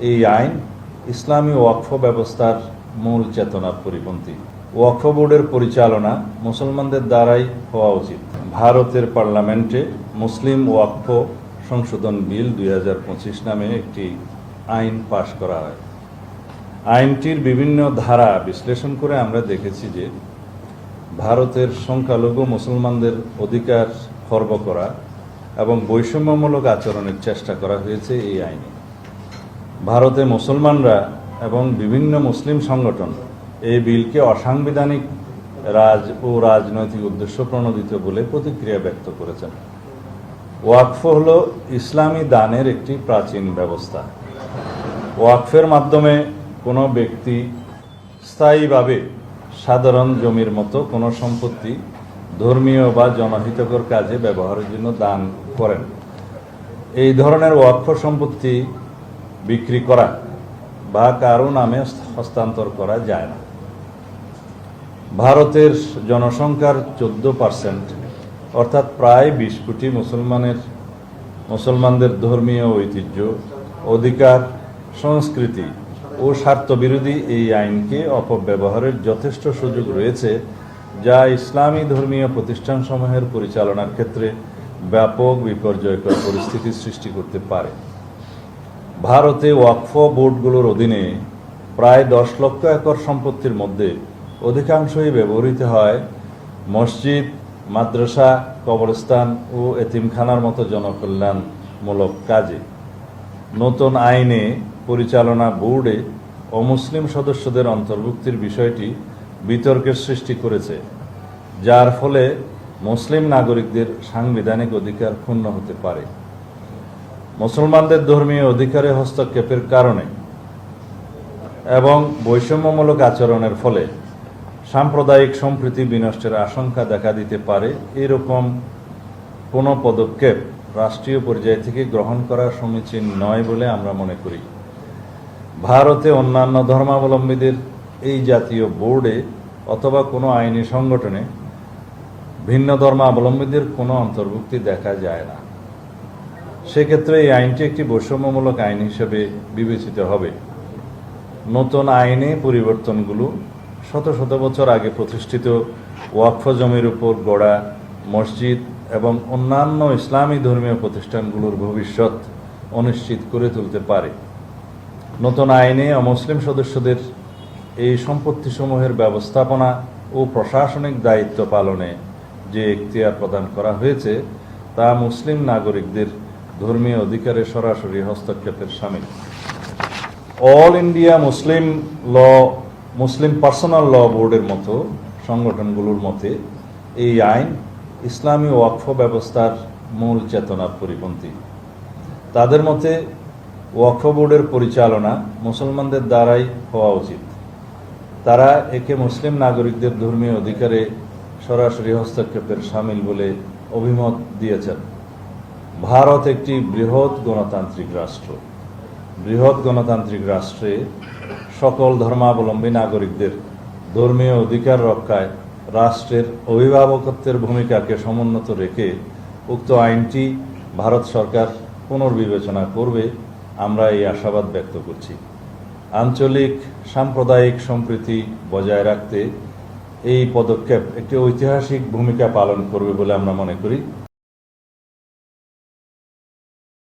এই আইন ইসলামী ওয়াকফ ব্যবস্থার মূল চেতনার পরিপন্থী। ওয়াকফ বোর্ডের পরিচালনা মুসলমানদের দ্বারাই হওয়া উচিত। ভারতের পার্লামেন্টে মুসলিম ওয়াকফ সংশোধন বিল দুই হাজার পঁচিশ নামে একটি আইন পাশ করা হয়। আইনটির বিভিন্ন ধারা বিশ্লেষণ করে আমরা দেখেছি যে ভারতের সংখ্যালঘু মুসলমানদের অধিকার খর্ব করা এবং বৈষম্যমূলক আচরণের চেষ্টা করা হয়েছে এই আইনে। ভারতে মুসলমানরা এবং বিভিন্ন মুসলিম সংগঠন এই বিলকে অসাংবিধানিক রাজ ও রাজনৈতিক উদ্দেশ্য প্রণোদিত বলে প্রতিক্রিয়া ব্যক্ত করেছেন। ওয়াকফ হল ইসলামী দানের একটি প্রাচীন ব্যবস্থা। ওয়াকফের মাধ্যমে কোনো ব্যক্তি স্থায়ীভাবে সাধারণ জমির মতো কোনো সম্পত্তি ধর্মীয় বা জনহিতকর কাজে ব্যবহারের জন্য দান করেন। এই ধরনের ওয়াকফ সম্পত্তি বিক্রি করা বা কারও নামে হস্তান্তর করা যায় না। ভারতের জনসংখ্যার চোদ্দ পার্সেন্ট, অর্থাৎ প্রায় বিশ কোটি মুসলমানের, মুসলমানদের ধর্মীয় ঐতিহ্য, অধিকার, সংস্কৃতি ও স্বার্থবিরোধী এই আইনকে অপব্যবহারের যথেষ্ট সুযোগ রয়েছে, যা ইসলামী ধর্মীয় প্রতিষ্ঠানসমূহের পরিচালনার ক্ষেত্রে ব্যাপক বিপর্যয়কর পরিস্থিতি সৃষ্টি করতে পারে। ভারতে ওয়াকফ বোর্ডগুলোর অধীনে প্রায় দশ লক্ষ একর সম্পত্তির মধ্যে অধিকাংশই ব্যবহৃত হয় মসজিদ, মাদ্রাসা, কবরস্থান ও এতিমখানার মতো জনকল্যাণমূলক কাজে। নতুন আইনে পরিচালনা বোর্ডে অমুসলিম সদস্যদের অন্তর্ভুক্তির বিষয়টি বিতর্কের সৃষ্টি করেছে, যার ফলে মুসলিম নাগরিকদের সাংবিধানিক অধিকার ক্ষুণ্ণ হতে পারে। মুসলমানদের ধর্মীয় অধিকারে হস্তক্ষেপের কারণে এবং বৈষম্যমূলক আচরণের ফলে সাম্প্রদায়িক সম্প্রীতি বিনষ্টের আশঙ্কা দেখা দিতে পারে, এরকম কোনো পদক্ষেপ রাষ্ট্রীয় পর্যায় থেকে গ্রহণ করা সমীচীন নয় বলে আমরা মনে করি। ভারতে অন্যান্য ধর্মাবলম্বীদের এই জাতীয় বোর্ডে অথবা কোনো আইনি সংগঠনে ভিন্ন ধর্মাবলম্বীদের কোনো অন্তর্ভুক্তি দেখা যায় না। সেক্ষেত্রে এই আইনটি একটি বৈষম্যমূলক আইন হিসেবে বিবেচিত হবে। নতুন আইনে পরিবর্তনগুলো শত শত বছর আগে প্রতিষ্ঠিত ওয়াকফ জমির উপর গড়া মসজিদ এবং অন্যান্য ইসলামী ধর্মীয় প্রতিষ্ঠানগুলোর ভবিষ্যৎ অনিশ্চিত করে তুলতে পারে। নতুন আইনে অমুসলিম সদস্যদের এই সম্পত্তিসমূহের ব্যবস্থাপনা ও প্রশাসনিক দায়িত্ব পালনে যে এখতিয়ার প্রদান করা হয়েছে, তা মুসলিম নাগরিকদের ধর্মীয় অধিকারে সরাসরি হস্তক্ষেপের সামিল। All India Muslim law Muslim personal law বোর্ডের মতো সংগঠনগুলোর মতে এই আইন ইসলামী ওয়াকফ ব্যবস্থার মূল চেতনার পরিপন্থী। তাদের মতে ওয়াকফ বোর্ডের পরিচালনা মুসলমানদের দ্বারাই হওয়া উচিত। তারা একে মুসলিম নাগরিকদের ধর্মীয় অধিকারে সরাসরি হস্তক্ষেপের সামিল বলে অভিমত দিয়েছেন। ভারত একটি বৃহৎ গণতান্ত্রিক রাষ্ট্র। বৃহৎ গণতান্ত্রিক রাষ্ট্রে সকল ধর্মাবলম্বী নাগরিকদের ধর্মীয় অধিকার রক্ষায় রাষ্ট্রের অভিভাবকত্বের ভূমিকাকে সমুন্নত রেখে উক্ত আইনটি ভারত সরকার পুনর্বিবেচনা করবে, আমরা এই আশাবাদ ব্যক্ত করছি। আঞ্চলিক সাম্প্রদায়িক সম্প্রীতি বজায় রাখতে এই পদক্ষেপ একটি ঐতিহাসিক ভূমিকা পালন করবে বলে আমরা মনে করি।